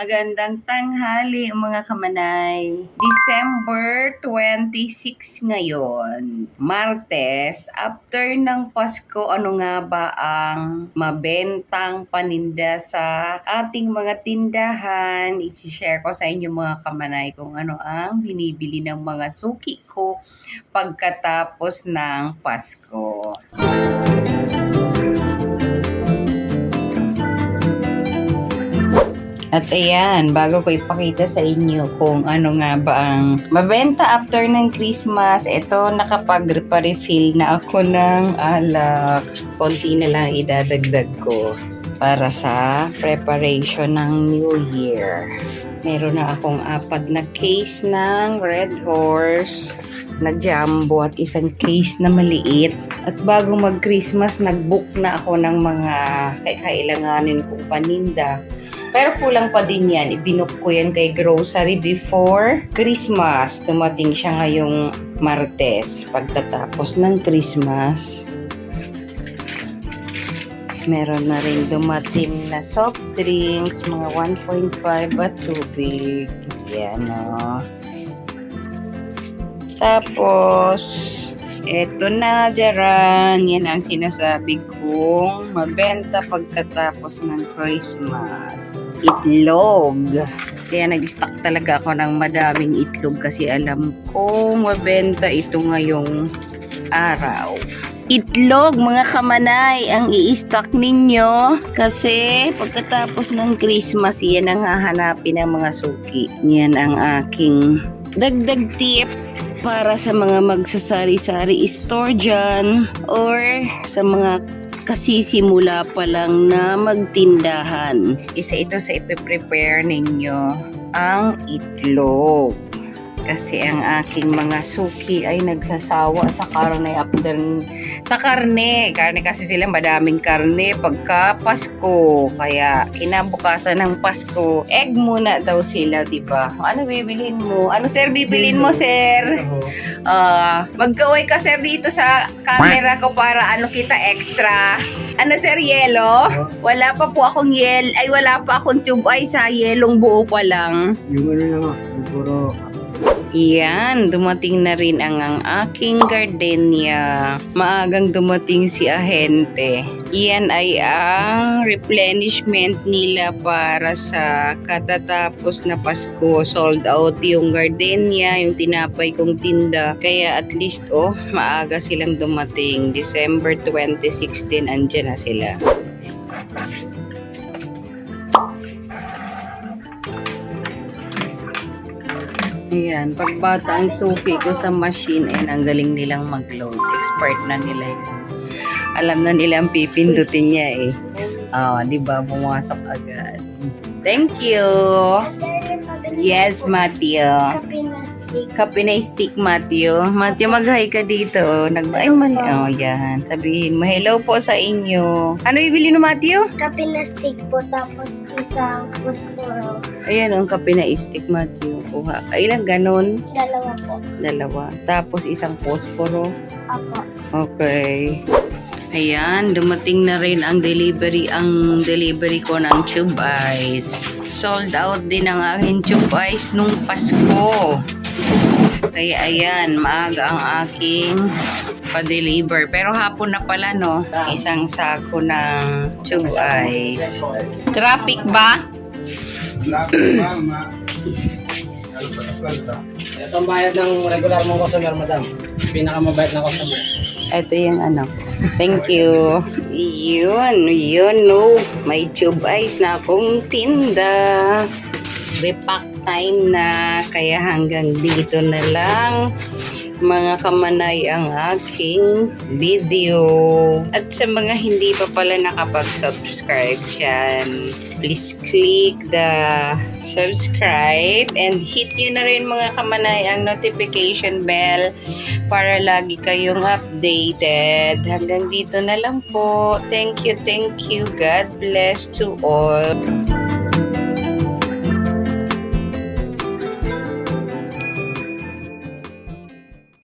Magandang tanghali mga kamanay. December 26 ngayon. Martes, after ng Pasko, ano nga ba ang mabentang paninda sa ating mga tindahan? I-share ko sa inyo mga kamanay kung ano ang binibili ng mga suki ko pagkatapos ng Pasko. At ayan, bago ko ipakita sa inyo kung ano nga ba ang mabenta after ng Christmas, ito nakapag-refill na ako ng alak. Konti na lang idadagdag ko para sa preparation ng New Year. Meron na akong apat na case ng Red Horse na jumbo at isang case na maliit. At bago mag-Christmas, nag-book na ako ng mga kailanganin kong paninda. Pero kulang pa din yan. Ibinok ko yan kay grocery before Christmas. Dumating siya ngayong Martes pagkatapos ng Christmas. Meron na rin dumating na soft drinks, mga 1.5 at tubig. Yan o. Tapos, eto na, Jaran. Yan ang sinasabi kong mabenta pagkatapos ng Christmas. Itlog. Kaya nag-stock talaga ako ng madaming itlog kasi alam kong mabenta ito ngayong araw. Itlog, mga kamanay, ang i-stock ninyo kasi pagkatapos ng Christmas, yan ang hahanapin ng mga suki. Yan ang aking dagdag tip para sa mga magsasari-sari store dyan or sa mga kasisimula pa lang na magtindahan. Isa ito sa ipiprepare ninyo ang itlog. Kasi ang aking mga suki ay nagsasawa sa karne after sa karne. Karne kasi sila madaming karne pagka Pasko. Kaya kinabukasan ng Pasko, egg muna daw sila, 'di ba? Ano bibilhin mo? Ano sir bibilhin mo, sir? Ah, magkaway ka sir dito sa camera ko para ano kita extra. Ano sir, yelo? Wala pa po akong yel, ay wala pa akong tube ay sa yelong buo pa lang. Yung ano lang yung puro Iyan, dumating na rin ang, ang aking gardenia. Maagang dumating si Ahente. Iyan ay ang replenishment nila para sa katatapos na Pasko. Sold out yung gardenia, yung tinapay kong tinda. Kaya at least, oh, maaga silang dumating. December 26 din, andyan na sila. Ayan, pagbata ang suki ko sa machine, and ang galing nilang mag-load. Expert na nila yun. Alam na nila ang pipindutin niya eh. Oh, di ba? Pumasok agad. Thank you. Yes, Matthew. Kape na stick, Matthew. Matthew, mag-hi ka dito. Nag Ay, mali. Oh, yan. Sabihin mo, hello po sa inyo. Ano ibili no, Matthew? Kape na stick po, tapos isang puspuro. Ayan, ang kape na stick, Matthew. Kuha. ka. Ilang ganon? Dalawa po. Dalawa. Tapos isang posporo. Apo. Okay. Ayan, dumating na rin ang delivery ang delivery ko ng tube ice. Sold out din ang aking tube ice nung Pasko. Kaya ayan, maaga ang aking pa-deliver. Pero hapon na pala, no? Isang sako ng tube ice. Traffic ba? Ito ang bayad ng regular mong customer, madam. Pinakamabayad na customer. Ito yung ano. Thank you. Yun, yun, no. May tube ice na akong tinda. Repack time na. Kaya hanggang dito na lang mga kamanay ang aking video. At sa mga hindi pa pala nakapag-subscribe dyan, please click the subscribe and hit nyo na rin mga kamanay ang notification bell para lagi kayong updated. Hanggang dito na lang po. Thank you, thank you. God bless to all.